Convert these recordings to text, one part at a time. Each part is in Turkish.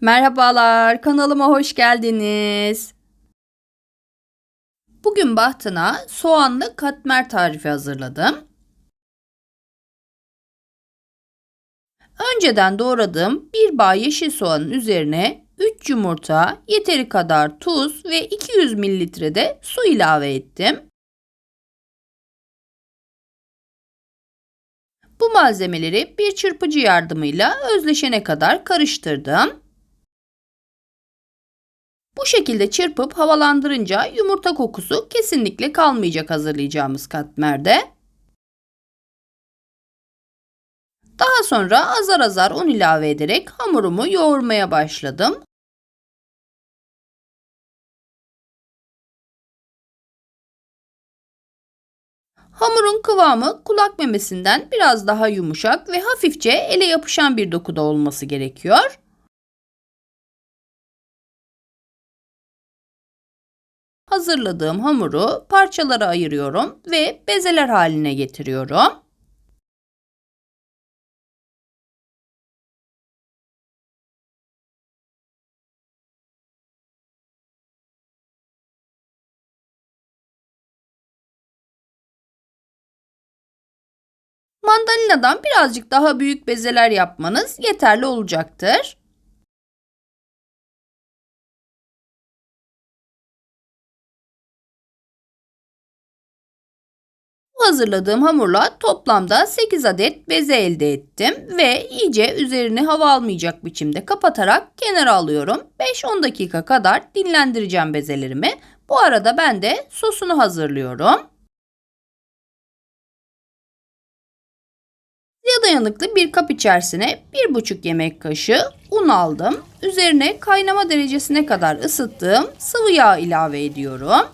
Merhabalar, kanalıma hoş geldiniz. Bugün bahtına soğanlı katmer tarifi hazırladım. Önceden doğradığım bir bağ yeşil soğanın üzerine 3 yumurta, yeteri kadar tuz ve 200 mililitre de su ilave ettim. Bu malzemeleri bir çırpıcı yardımıyla özleşene kadar karıştırdım. Bu şekilde çırpıp havalandırınca yumurta kokusu kesinlikle kalmayacak hazırlayacağımız katmerde. Daha sonra azar azar un ilave ederek hamurumu yoğurmaya başladım. Hamurun kıvamı kulak memesinden biraz daha yumuşak ve hafifçe ele yapışan bir dokuda olması gerekiyor. Hazırladığım hamuru parçalara ayırıyorum ve bezeler haline getiriyorum. Mandalinadan birazcık daha büyük bezeler yapmanız yeterli olacaktır. Hazırladığım hamurla toplamda 8 adet beze elde ettim ve iyice üzerini hava almayacak biçimde kapatarak kenara alıyorum. 5-10 dakika kadar dinlendireceğim bezelerimi. Bu arada ben de sosunu hazırlıyorum. Suya dayanıklı bir kap içerisine 1,5 yemek kaşığı un aldım. Üzerine kaynama derecesine kadar ısıttığım sıvı yağ ilave ediyorum.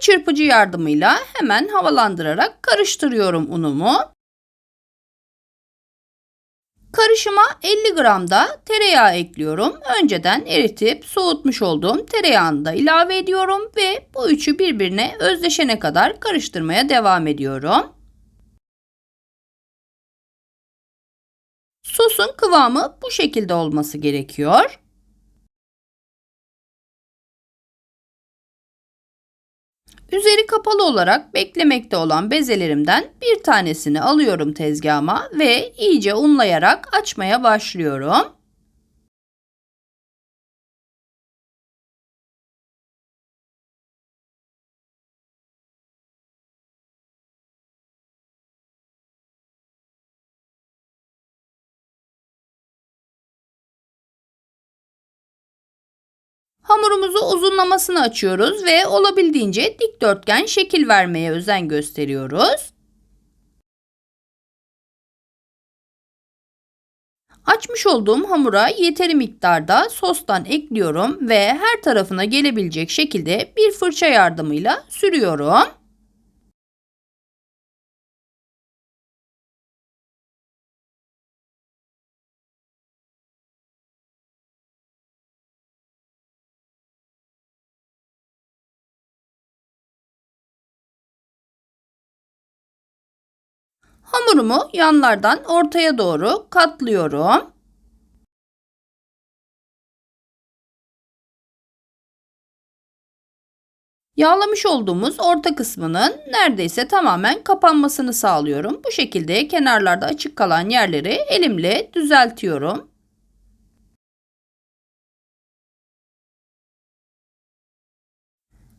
Çırpıcı yardımıyla hemen havalandırarak karıştırıyorum unumu. Karışıma 50 gram da tereyağı ekliyorum. Önceden eritip soğutmuş olduğum tereyağını da ilave ediyorum ve bu üçü birbirine özleşene kadar karıştırmaya devam ediyorum. Sosun kıvamı bu şekilde olması gerekiyor. Üzeri kapalı olarak beklemekte olan bezelerimden bir tanesini alıyorum tezgahıma ve iyice unlayarak açmaya başlıyorum. Hamurumuzu uzunlamasını açıyoruz ve olabildiğince dikdörtgen şekil vermeye özen gösteriyoruz. Açmış olduğum hamura yeteri miktarda sostan ekliyorum ve her tarafına gelebilecek şekilde bir fırça yardımıyla sürüyorum. Hamurumu yanlardan ortaya doğru katlıyorum. Yağlamış olduğumuz orta kısmının neredeyse tamamen kapanmasını sağlıyorum. Bu şekilde kenarlarda açık kalan yerleri elimle düzeltiyorum.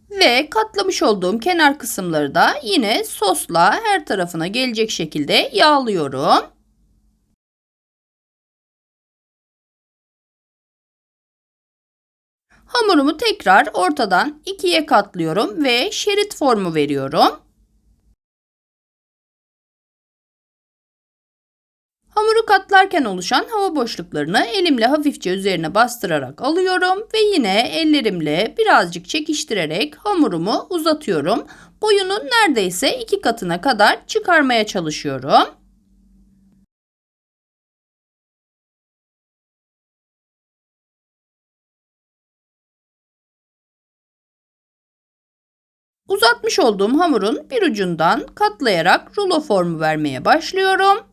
Ve katlamış olduğum kenar kısımları da yine sosla her tarafına gelecek şekilde yağlıyorum. Hamurumu tekrar ortadan ikiye katlıyorum ve şerit formu veriyorum. Hamuru katlarken oluşan hava boşluklarını elimle hafifçe üzerine bastırarak alıyorum ve yine ellerimle birazcık çekiştirerek hamurumu uzatıyorum. Boyunun neredeyse iki katına kadar çıkarmaya çalışıyorum. Uzatmış olduğum hamurun bir ucundan katlayarak rulo formu vermeye başlıyorum.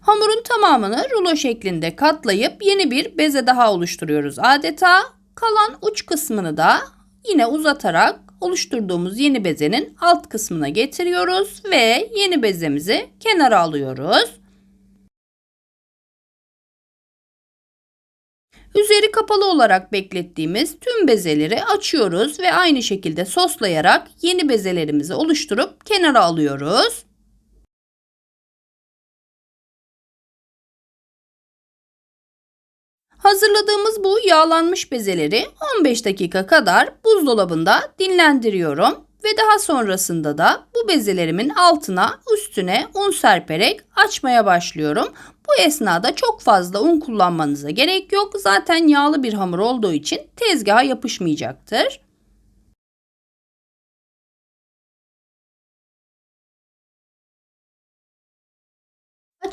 Hamurun tamamını rulo şeklinde katlayıp yeni bir beze daha oluşturuyoruz adeta. Kalan uç kısmını da yine uzatarak oluşturduğumuz yeni bezenin alt kısmına getiriyoruz ve yeni bezemizi kenara alıyoruz. Üzeri kapalı olarak beklettiğimiz tüm bezeleri açıyoruz ve aynı şekilde soslayarak yeni bezelerimizi oluşturup kenara alıyoruz. Hazırladığımız bu yağlanmış bezeleri 15 dakika kadar buzdolabında dinlendiriyorum ve daha sonrasında da bu bezelerimin altına üstüne un serperek açmaya başlıyorum. Bu esnada çok fazla un kullanmanıza gerek yok. Zaten yağlı bir hamur olduğu için tezgaha yapışmayacaktır.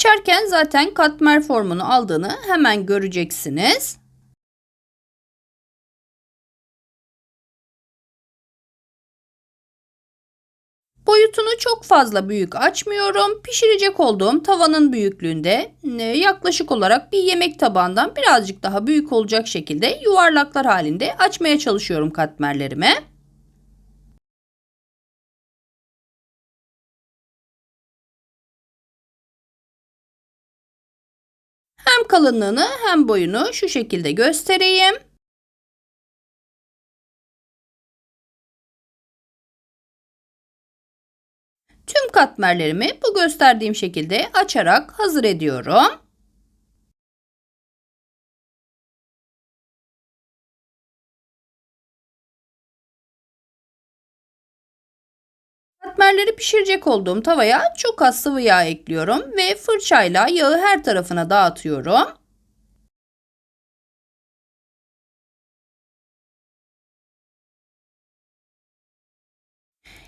Açarken zaten katmer formunu aldığını hemen göreceksiniz. Boyutunu çok fazla büyük açmıyorum. Pişirecek olduğum tavanın büyüklüğünde e, yaklaşık olarak bir yemek tabağından birazcık daha büyük olacak şekilde yuvarlaklar halinde açmaya çalışıyorum katmerlerimi. Kalınlığını hem boyunu şu şekilde göstereyim. Tüm katmerlerimi bu gösterdiğim şekilde açarak hazır ediyorum. Katmerleri pişirecek olduğum tavaya çok az sıvı yağ ekliyorum ve fırçayla yağı her tarafına dağıtıyorum.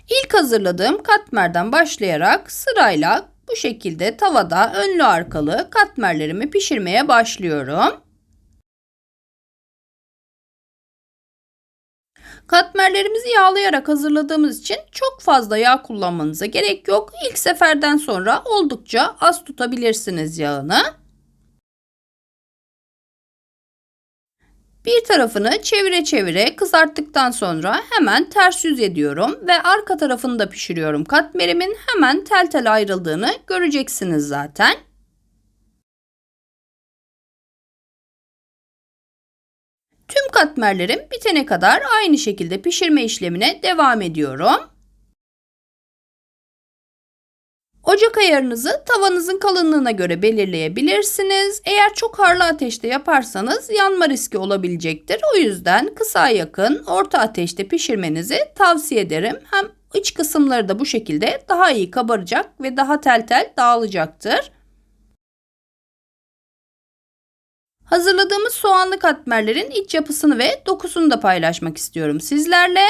İlk hazırladığım katmerden başlayarak sırayla bu şekilde tavada önlü arkalı katmerlerimi pişirmeye başlıyorum. Katmerlerimizi yağlayarak hazırladığımız için çok fazla yağ kullanmanıza gerek yok. İlk seferden sonra oldukça az tutabilirsiniz yağını. Bir tarafını çevire çevire kızarttıktan sonra hemen ters yüz ediyorum ve arka tarafını da pişiriyorum. Katmerimin hemen tel tel ayrıldığını göreceksiniz zaten. Tüm katmerlerim bitene kadar aynı şekilde pişirme işlemine devam ediyorum. Ocak ayarınızı tavanızın kalınlığına göre belirleyebilirsiniz. Eğer çok harlı ateşte yaparsanız yanma riski olabilecektir. O yüzden kısa yakın orta ateşte pişirmenizi tavsiye ederim. Hem iç kısımları da bu şekilde daha iyi kabaracak ve daha tel tel dağılacaktır. Hazırladığımız soğanlı katmerlerin iç yapısını ve dokusunu da paylaşmak istiyorum sizlerle.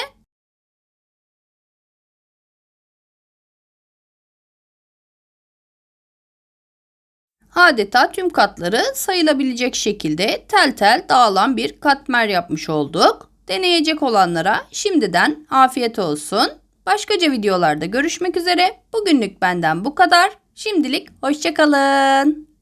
Adeta tüm katları sayılabilecek şekilde tel tel dağılan bir katmer yapmış olduk. Deneyecek olanlara şimdiden afiyet olsun. Başkaca videolarda görüşmek üzere. Bugünlük benden bu kadar. Şimdilik hoşçakalın.